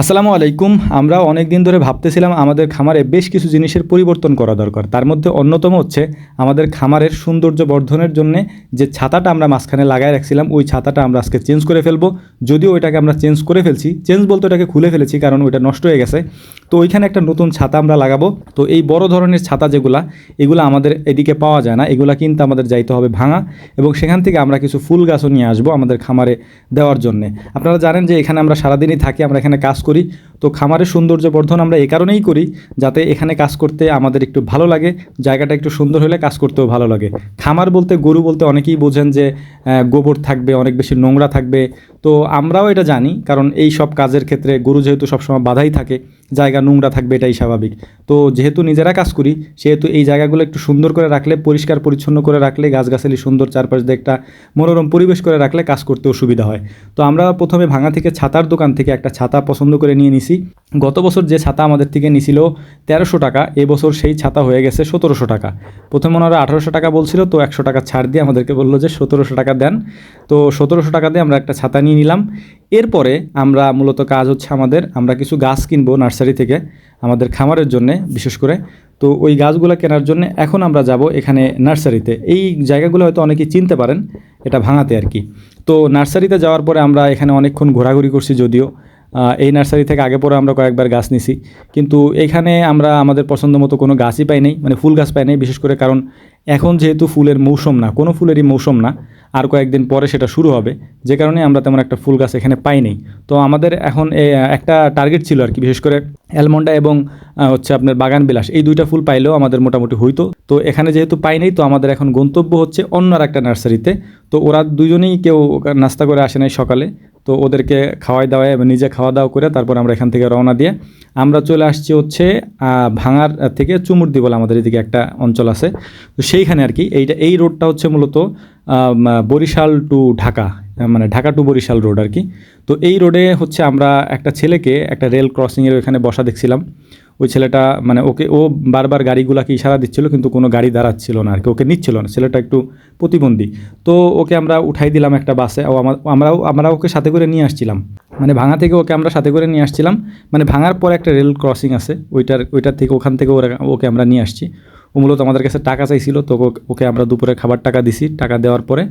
আসসালামু আলাইকুম। আমরা অনেক দিন ধরে ভাবতেছিলাম আমাদের খামারে বেশ কিছু জিনিসের পরিবর্তন করা দরকার। তার মধ্যে অন্যতম হচ্ছে আমাদের খামারের সৌন্দর্য বর্ধনের জন্য যে ছাতাটা আমরা মাঝখানে লাগায় রাখছিলাম, ওই ছাতাটা আমরা আজকে চেঞ্জ করে ফেলব। যদিও ওইটাকে আমরা চেঞ্জ করে ফেলছি, চেঞ্জ বলতে ওটাকে খুলে ফেলেছি কারণ ওইটা নষ্ট হয়ে গেছে। তো ওইখানে একটা নতুন ছাতা আমরা লাগাবো। তো এই বড় ধরনের ছাতা যেগুলা, এগুলো আমাদের এদিকে পাওয়া যায় না। এগুলা কিন্তু আমাদের যাইতে হবে ভাঙা এবং সেখান থেকে আমরা কিছু ফুল গাছও নিয়ে আসব আমাদের খামারে দেওয়ার জন্যে। আপনারা জানেন যে এখানে আমরা সারাদিনই থাকি, আমরা এখানে কাজ করি। তো খামারের সৌন্দর্য বর্ধন আমরা এই কারণেই করি যাতে এখানে কাজ করতে আমাদের একটু ভালো লাগে, জায়গাটা একটু সুন্দর হলে কাজ করতেও ভালো লাগে। খামার বলতে, গরু বলতে অনেকেই বোঝেন যে গোবর থাকবে, অনেক বেশি নোংরা থাকবে। তো আমরাও এটা জানি, কারণ এই সব কাজের ক্ষেত্রে গরু যেহেতু সবসময় বাধাই থাকে, জায়গা নোংরা থাকবে এটাই স্বাভাবিক। তো যেহেতু নিজেরা কাজ করি, সেহেতু এই জায়গাগুলো একটু সুন্দর করে রাখলে, পরিষ্কার পরিচ্ছন্ন করে রাখলে, গাছগাছালি সুন্দর চারপাশ দিয়ে একটা মনোরম পরিবেশ করে রাখলে কাজ করতেও সুবিধা হয়। তো আমরা প্রথমে ভাঙা থেকে ছাতার দোকান থেকে একটা ছাতা পছন্দ করে নিয়ে নিছি। গত বছর যে ছাতা আমাদের থেকে নিছিল তেরোশো টাকা এবছর সেই ছাতা হয়ে গেছে সতেরোশো টাকা। প্রথমে ওনারা আঠারোশো টাকা বলছিল, তো একশো টাকা ছাড় দিয়ে আমাদেরকে বলল যে সতেরোশো টাকা দেন। তো সতেরোশো টাকা দিয়ে আমরা একটা ছাতা নিয়ে নিলাম। এরপরে আমরা মূলত কাজ হচ্ছে আমাদের, আমরা কিছু গাছ কিনবো নার্সারি থেকে আমাদের খামারের জন্যে বিশেষ করে। তো ওই গাছগুলো কেনার জন্য এখন আমরা যাব এখানে নার্সারিতে। এই জায়গাগুলো হয়তো অনেকেই চিনতে পারেন, এটা ভাঙাতে আর কি। তো নার্সারিতে যাওয়ার পরে আমরা এখানে অনেকক্ষণ ঘোরাঘুরি করছি যদিও। এই নার্সারি থেকে আগে পরে আমরা কয়েকবার গাছ নিছি। কিন্তু এখানে আমরা আমাদের পছন্দ মতো কোনো গাছই পাই নাই মানে ফুল গাছ পাই নাই, বিশেষ করে কারণ এখন যেহেতু ফুলের মৌসুম না, কোনো ফুলেরই মৌসুম না, আর কয়েকদিন পরে সেটা শুরু হবে, যে কারণে আমরা তেমন একটা ফুল গাছ এখানে পাই নাই। তো আমাদের এখন একটা টার্গেট ছিল আর কি, বিশেষ করে অ্যালমন্ডা এবং হচ্ছে আপনার বাগান বিলাস এই দুইটা ফুল পাইলেও আমাদের মোটামুটি হইতো। তো এখানে যেহেতু পাই নাই, তো আমাদের এখন গন্তব্য হচ্ছে অন্য আর একটা নার্সারিতে। তো ওরা দুজনেই কেউ নাস্তা করে আসে নাই সকালে। তো ওদেরকে খাওয়াই দাওয়াই নিজে খাওয়া দাওয়া করে তারপর আমরা এখান থেকে রওনা দিয়ে আমরা চলে আসছি হচ্ছে ভাঙার থেকে চুমুরদি বলে আমাদের এদিকে একটা অঞ্চল আছে। তো সেইখানে আর কি এইটা, এই রোডটা হচ্ছে মূলত বরিশাল টু ঢাকা মানে ঢাকা টু বরিশাল রোড আর কি। তো এই রোডে হচ্ছে আমরা একটা ছেলেকে একটা রেল ক্রসিংয়ের ওখানে বসা দেখছিলাম। ওই ছেলেটা মানে ওকে, ও বারবার গাড়িগুলাকে ইশারা দিচ্ছিল, কিন্তু কোনো গাড়ি দাঁড়াচ্ছিল না আর কি ওকে নিচ্ছিল না। ছেলেটা একটু প্রতিবন্ধী। তো ওকে আমরা উঠাই দিলাম একটা বাসে, ও আমরাও, আমরা ওকে সাথে করে নিয়ে আসছিলাম। মানে ভাঙা থেকে ওকে আমরা সাথে করে নিয়ে আসছিলাম। মানে ভাঙার পর একটা রেল ক্রসিং আছে, ওইটার ওইটার থেকে ওখান থেকে ওরা, ওকে আমরা নিয়ে আসছি। ও মূলত আমাদের কাছে টাকা চাইছিল, তো ওকে আমরা দুপুরে খাবার টাকা দিছি, টাকা দেওয়ার পরে।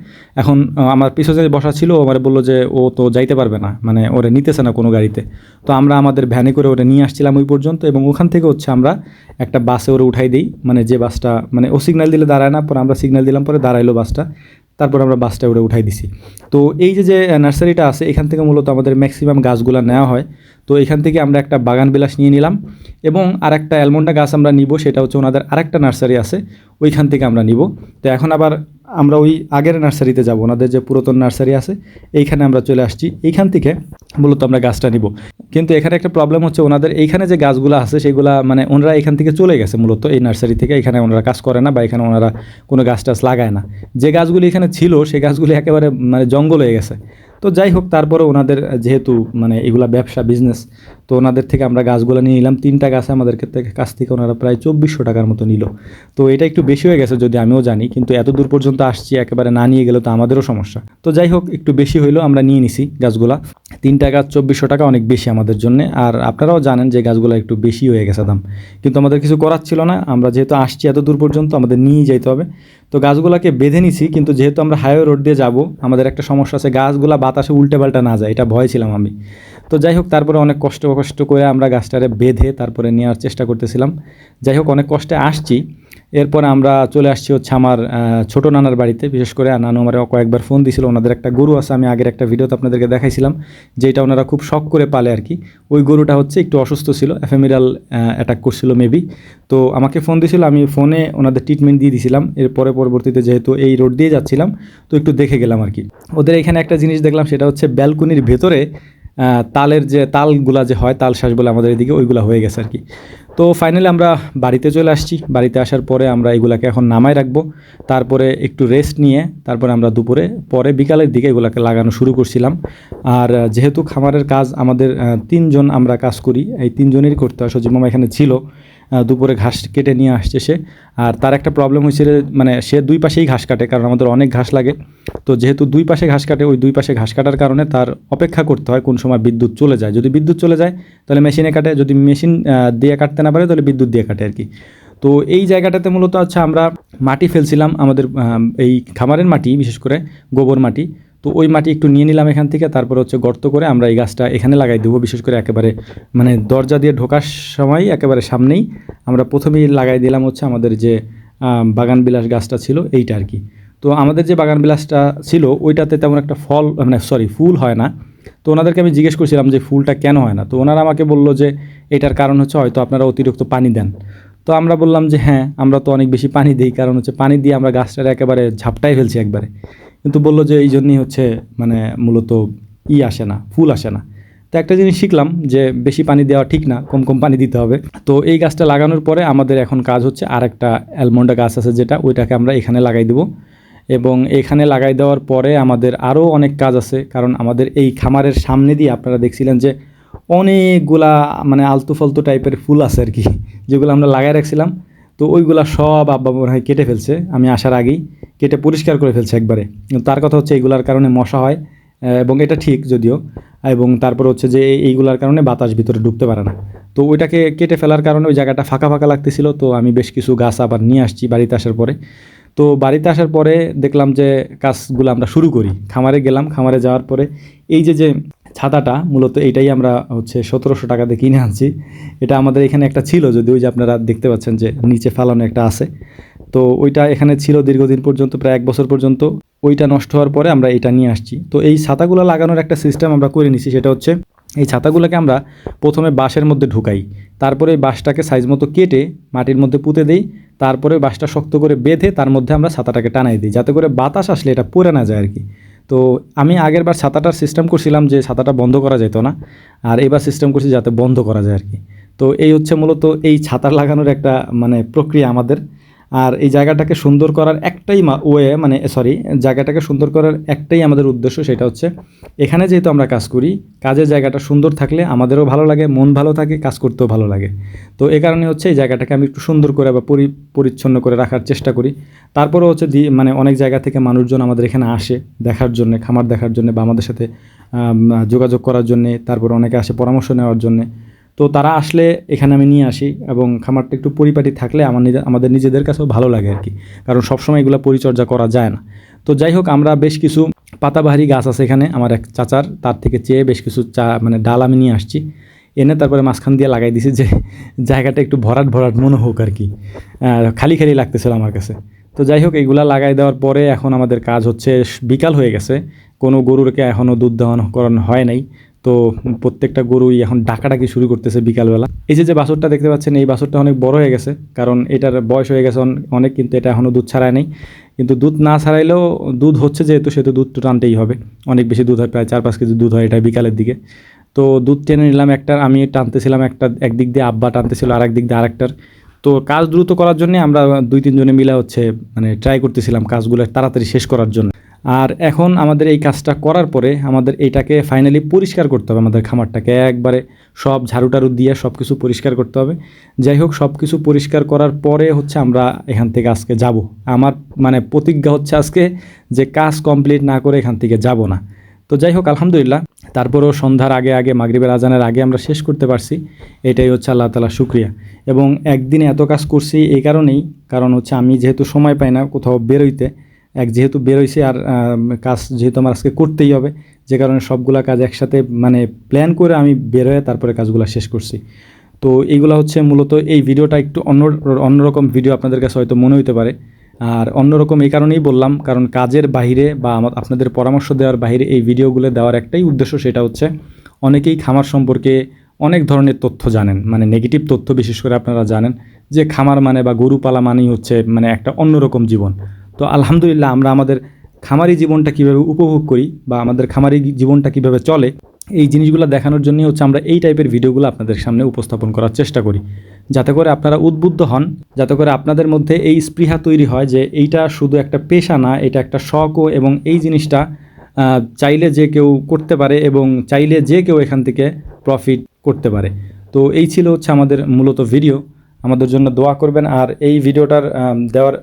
এখন আমার পিছনে বসা ছিল আমার বলল যে ও তো যাইতে পারবে না মানে ওরে নিতেছে না কোনো গাড়িতে। তো আমরা আমাদের ভ্যানে করে ওরে নিয়ে আসছিলাম ওই পর্যন্ত এবং ওখান থেকে হচ্ছে আমরা একটা বাসে ওরে উঠাই দিই মানে যে বাসটা মানে ও সিগন্যাল দিলে দাঁড়ায় না, পরে আমরা সিগন্যাল দিলাম, পরে দাঁড়াইলো বাসটা। তারপর আমরা বাসটা ওটা উঠাই দিছি। তো এই যে যে নার্সারিটা আছে, এখান থেকে মূলত আমাদের ম্যাক্সিমাম গাছগুলো নেওয়া হয়। তো এখান থেকে আমরা একটা বাগান বিলাস নিয়ে নিলাম এবং আর একটা অ্যালমন্ডা গাছ আমরা নিব, সেটা হচ্ছে ওনাদের আরেকটা নার্সারি আছে, ওইখান থেকে আমরা নিব। তো এখন আবার আমরা ওই আগের নার্সারিতে যাব, ওনাদের যে পুরাতন নার্সারি আছে, এইখানে আমরা চলে আসছি। এইখান থেকে মূলত আমরা গাছটা নিব। কিন্তু এখানে একটা প্রবলেম হচ্ছে, ওনাদের এইখানে যে গাছগুলো আছে, সেগুলা মানে ওনারা এখান থেকে চলে গেছে মূলত। এই নার্সারি থেকে এখানে ওনারা কাজ করে না বা এখানে ওনারা কোনো গাছ টাছ লাগায় না। যে গাছগুলি এখানে ছিল সেই গাছগুলি একেবারে মানে জঙ্গল হয়ে গেছে। তো যাই হোক তারপরে ওনাদের যেহেতু মানে এগুলা ব্যবসা বিজনেস তো ওনাদের থেকে আমরা গাছগুলো নিয়ে নিলাম। তিনটা গাছ আমাদের কাছ থেকে ওনারা প্রায় চব্বিশশো টাকার মতো নিল। তো এটা একটু বেশি হয়ে গেছে যদি আমিও জানি, কিন্তু এত দূর পর্যন্ত আসছি, একেবারে না নিয়ে গেলে তো আমাদেরও সমস্যা। তো যাই হোক, একটু বেশি হইল, আমরা নিয়ে নিছি গাছগুলা। তিনটা গাছ চব্বিশশো টাকা অনেক বেশি আমাদের জন্য, আর আপনারাও জানেন যে গাছগুলো একটু বেশি হয়ে গেছে দাম। কিন্তু আমাদের কিছু করার ছিল না, আমরা যেহেতু আসছি এত দূর পর্যন্ত, আমাদের নিয়ে যাইতে হবে। তো গাছগুলোকে বেঁধে নিছি, কিন্তু যেহেতু আমরা হাইওয়ে রোড দিয়ে যাব, আমাদের একটা সমস্যা আছে, গাছগুলা বাতাসে উল্টে পাল্টা না যায়, এটা ভয় ছিলাম আমি। তো যাই হোক, তারপরে অনেক কষ্ট কষ্ট করে আমরা গাছটারে বেঁধে তারপরে নেওয়ার চেষ্টা করতেছিলাম। যাই হোক, অনেক কষ্টে আসছি। এরপর আমরা চলে আসছি হচ্ছে আমার ছোট নানার বাড়িতে। বিশেষ করে নানু আমার কয়েকবার ফোন দিয়েছিল ওনাদের একটা গরু আছে, আমি আগের একটা ভিডিওতে আপনাদেরকে দেখাইছিলাম, যেটা ওনারা খুব শখ করে পালে আর কি। ওই গরুটা হচ্ছে একটু অসুস্থ ছিল এফেমিরাল অ্যাটাক করছিল মেবি তো আমাকে ফোন দিয়েছিল আমি ফোনে ওনাদের ট্রিটমেন্ট দিয়ে দিয়েছিলাম এরপরে পরবর্তীতে যেহেতু এই রোড দিয়ে যাচ্ছিলাম, তো একটু দেখে গেলাম আর কি। ওদের এখানে একটা জিনিস দেখলাম, সেটা হচ্ছে ব্যালকনির ভেতরে তালের যে তালগুলা যে হয়, তাল শ্বাস বলে আমাদের এদিকে ওইগুলা হয়ে গেছে আর কি তো ফাইনালি আমরা বাড়িতে চলে আসছি। বাড়িতে আসার পরে আমরা এগুলাকে এখন নামায় রাখব। তারপরে একটু রেস্ট নিয়ে তারপরে আমরা দুপুরে, পরে বিকালের দিকে এগুলাকে লাগানো শুরু করছিলাম। আর যেহেতু খামারের কাজ আমাদের তিনজন আমরা কাজ করি, এই তিনজনেরই করতে হয়। সজিব মামা এখানে ছিল। দুপুরে ঘাস কেটে নিয়ে আসছে সে। আর তার একটা প্রবলেম হয়েছিল মানে সে দুই পাশেই ঘাস কাটে, কারণ আমাদের অনেক ঘাস লাগে। তো যেহেতু দুই পাশে ঘাস কাটে, ওই দুই পাশে ঘাস কাটার কারণে তার অপেক্ষা করতে হয় কোন সময় বিদ্যুৎ চলে যায়। যদি বিদ্যুৎ চলে যায়, তাহলে মেশিনে কাটে, যদি মেশিন দিয়ে কাটতে না পারে, তাহলে বিদ্যুৎ দিয়ে কাটে আর কি। তো এই জায়গাটাতে মূলত হচ্ছে আমরা মাটি ফেলছিলাম, আমাদের এই খামারের মাটি, বিশেষ করে গোবর মাটি। তো ওই মাটি একটু নিয়ে নিলাম এখান থেকে, তারপর হচ্ছে গর্ত করে আমরা এই গাছটা এখানে লাগাই দেবো, বিশেষ করে একেবারে মানে দরজা দিয়ে ঢোকার সময় একেবারে সামনেই আমরা প্রথমেই লাগাই দিলাম হচ্ছে আমাদের যে বাগান বিলাস গাছটা ছিল এইটা আর কি। তো আমাদের যে বাগান বিলাসটা ছিল ওইটাতে তেমন একটা ফল মানে সরি ফুল হয় না। তো ওনাদেরকে আমি জিজ্ঞেস করছিলাম যে ফুলটা কেন হয় না? তো ওনারা আমাকে বলল যে এটার কারণ হচ্ছে হয়তো আপনারা অতিরিক্ত পানি দেন। তো আমরা বললাম যে হ্যাঁ আমরা তো অনেক বেশি পানি দিই, কারণ হচ্ছে পানি দিয়ে আমরা গাছটার একেবারে ঝাপটাই ফেলছি একবারে। কিন্তু বলল যে এই জন্যই হচ্ছে মানে মূলত ই আসে না, ফুল আসে না। তো একটা জিনিস শিখলাম যে বেশি পানি দেওয়া ঠিক না, কম কম পানি দিতে হবে। তো এই গাছটা লাগানোর পরে আমাদের এখন কাজ হচ্ছে আর একটা অ্যালমন্ডা গাছ আছে যেটা, ওইটাকে আমরা এখানে লাগাই দেবো। এবং এখানে লাগাই দেওয়ার পরে আমাদের আরও অনেক কাজ আছে, কারণ আমাদের এই খামারের সামনে দিয়ে আপনারা দেখছিলেন যে অনেকগুলা মানে আলতু ফালতু টাইপের ফুল আছে আর কি, যেগুলো আমরা লাগাই রাখছিলাম। তো ওইগুলা সব আব্বা মনে হয় কেটে ফেলছে। আমি আসার আগেই কেটে পরিষ্কার করে ফেলছে একবারে। তার কথা হচ্ছে এইগুলার কারণে মশা হয়, এবং এটা ঠিক যদিও, এবং তারপর হচ্ছে যে এইগুলার কারণে বাতাস ভিতরে ঢুকতে পারে না। তো ওইটাকে কেটে ফেলার কারণে ওই জায়গাটা ফাঁকা ফাঁকা লাগতেছিল, তো আমি বেশ কিছু গাছ আবার নিয়ে আসছি বাড়িতে আসার পরে। তো বাড়িতে আসার পরে দেখলাম যে কাজগুলো আমরা শুরু করি। খামারে গেলাম, খামারে যাওয়ার পরে এই যে যে ছাতাটা, মূলত এটাই আমরা হচ্ছে সতেরোশো টাকাতে কিনে আনছি। এটা আমাদের এখানে একটা ছিল যদি ওই যে আপনারা দেখতে পাচ্ছেন যে নিচে ফালানো একটা আছে। তো ওইটা এখানে ছিল দীর্ঘদিন পর্যন্ত, প্রায় এক বছর পর্যন্ত। ওইটা নষ্ট হওয়ার পরে আমরা এটা নিয়ে আসছি। তো এই ছাতাগুলো লাগানোর একটা সিস্টেম আমরা করে নিছি, সেটা হচ্ছে এই ছাতাগুলোকে আমরা প্রথমে বাঁশের মধ্যে ঢুকাই। তারপরে বাঁশটাকে সাইজ মতো কেটে মাটির মধ্যে পুঁতে দিই। তারপরে বাঁশটা শক্ত করে বেঁধে তার মধ্যে আমরা ছাতাটাকে টানাই দিই, যাতে করে বাতাস আসলে এটা পড়ে না যায় আর কি। তো আমি আগের বার ছাতাটার সিস্টেম করছিলাম যে ছাতাটা বন্ধ করা যেত না, আর এবার সিস্টেম করছি যাতে বন্ধ করা যায় আর কি। তো এই হচ্ছে মূলত এই ছাতা লাগানোর একটা মানে প্রক্রিয়া আমাদের। আর এই জায়গাটাকে সুন্দর করার একটাই ওয়ে মানে সরি জায়গাটাকে সুন্দর করার একটাই আমাদের উদ্দেশ্য সেটা হচ্ছে এখানে যেহেতু আমরা কাজ করি, কাজের জায়গাটা সুন্দর থাকলে আমাদেরও ভালো লাগে, মন ভালো থাকে, কাজ করতেও ভালো লাগে। তো এই কারণে হচ্ছে এই জায়গাটাকে আমি একটু সুন্দর করে বা পরি, পরিচ্ছন্ন করে রাখার চেষ্টা করি। তারপরেও হচ্ছে দি মানে অনেক জায়গা থেকে মানুষজন আমাদের এখানে আসে দেখার জন্য, খামার দেখার জন্য বা আমাদের সাথে যোগাযোগ করার জন্যে, তারপর অনেকে আসে পরামর্শ নেওয়ার জন্যে। তো তারা আসলে এখানে আমি নিয়ে আসি এবং খামারটা একটু পরিপাটি থাকলে আমার আমাদের নিজেদের কাছেও ভালো লাগে আর কি। কারণ সবসময় এগুলো পরিচর্যা করা যায় না। তো যাই হোক, আমরা বেশ কিছু পাতাবাহারি গাছ আছে এখানে। আমার এক চাচার, তার থেকে চেয়ে বেশ কিছু চা মানে ডাল আমি নিয়ে আসছি। এনে তারপরে মাঝখান দিয়ে লাগাই দিছি যে জায়গাটা একটু ভরাট ভরাট মনে হোক আর কি। খালি খালি লাগতেছিল আমার কাছে। তো যাই হোক, এগুলা লাগাই দেওয়ার পরে এখন আমাদের কাজ হচ্ছে, বিকাল হয়ে গেছে। কোনো গরুরকে এখনও দুধ দেওয়ানো করানো হয় নাই। তো প্রত্যেকটা গরুই এখন ডাকাডাকি শুরু করতেছে বিকালবেলা। এই যে যে বাছুরটা দেখতে পাচ্ছেন, এই বাছুরটা অনেক বড় হয়ে গেছে, কারণ এটার বয়স হয়ে গেছে অনেক, কিন্তু এটা এখনও দুধ ছাড়ায় নেই। কিন্তু দুধ না ছাড়াইলেও দুধ হচ্ছে যেহেতু, সেহেতু দুধ তো টানতেই হবে। অনেক বেশি দুধ হয়, প্রায় চার পাঁচ কেজি দুধ হয় এটা বিকালের দিকে। তো দুধ টেনে নিলাম একটা, আমি টানতেছিলাম একটা, একদিক দিয়ে আব্বা টানতেছিল আর একদিক দিয়ে আরেকটার। তো কাজ দ্রুত করার জন্য আমরা দুই তিনজনে মিলে হচ্ছে মানে ট্রাই করতেছিলাম কাজগুলো তাড়াতাড়ি শেষ করার জন্য। আর এখন আমাদের এই কাজটা করার পরে আমাদের এইটাকে ফাইনালি পরিষ্কার করতে হবে আমাদের খামারটাকে। একবারে সব ঝাড়ু টাড়ু দিয়ে সব কিছু পরিষ্কার করতে হবে। যাই হোক সব কিছু পরিষ্কার করার পরে হচ্ছে আমরা এখান থেকে আজকে যাব। আমার মানে প্রতিজ্ঞা হচ্ছে আজকে যে কাজ কমপ্লিট না করে এখান থেকে যাব না। তো যাই হোক, আলহামদুলিল্লাহ, তারপরেও সন্ধ্যার আগে আগে, মাগরিবের আজানের আগে আমরা শেষ করতে পারছি। এটাই হচ্ছে আল্লাহ তালা শুক্রিয়া। এবং একদিনে এত কাজ করছি এই কারণেই, কারণ হচ্ছে আমি যেহেতু সময় পাই না কোথাও বেরোইতে এক যেহেতু বেরোইছে আর কাজ যেহেতু আমার আজকে করতেই হবে, যে কারণে সবগুলা কাজ একসাথে মানে প্ল্যান করে আমি বেরোয় তারপরে কাজগুলো শেষ করছি। তো এইগুলো হচ্ছে মূলত এই ভিডিওটা একটু অন্য, অন্যরকম ভিডিও আপনাদের কাছে হয়তো মনে হতে পারে। আর অন্যরকম এই কারণেই বললাম, কারণ কাজের বাইরে বা আমার আপনাদের পরামর্শ দেওয়ার বাইরে এই ভিডিওগুলো দেওয়ার একটাই উদ্দেশ্য সেটা হচ্ছে অনেকেই খামার সম্পর্কে অনেক ধরনের তথ্য জানেন মানে নেগেটিভ তথ্য বিশেষ করে আপনারা জানেন, যে খামার মানে বা গরু পালা মানেই হচ্ছে মানে একটা অন্যরকম জীবন। তো আলহামদুলিল্লাহ আমরা আমাদের খামারি জীবনটা কীভাবে উপভোগ করি বা আমাদের খামারি জীবনটা কীভাবে চলে, এই জিনিসগুলো দেখানোর জন্যই হচ্ছে আমরা এই টাইপের ভিডিওগুলো আপনাদের সামনে উপস্থাপন করার চেষ্টা করি। যাতে করে আপনারা উদ্বুদ্ধ হন, যাতে করে আপনাদের মধ্যে এই স্পৃহা তৈরি হয় যে এইটা শুধু একটা পেশা না, এটা একটা শখও এবং এই জিনিসটা চাইলে যে কেউ করতে পারে এবং চাইলে যে কেউ এখান থেকে প্রফিট করতে পারে। তো এই ছিল হচ্ছে আমাদের মূলত ভিডিও আমাদের জন্য দোয়া করবেন। আর এই ভিডিওটার দেওয়ার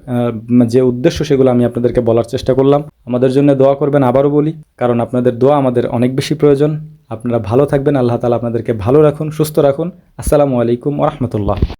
যে উদ্দেশ্য সেগুলো আমি আপনাদেরকে বলার চেষ্টা করলাম। আমাদের জন্য দোয়া করবেন, আবারও বলি, কারণ আপনাদের দোয়া আমাদের অনেক বেশি প্রয়োজন। আপনারা ভালো থাকবেন, আল্লাহ তালা আপনাদেরকে ভালো রাখুন, সুস্থ রাখুন। আসসালামু আলাইকুম ওরহমতুল্লাহ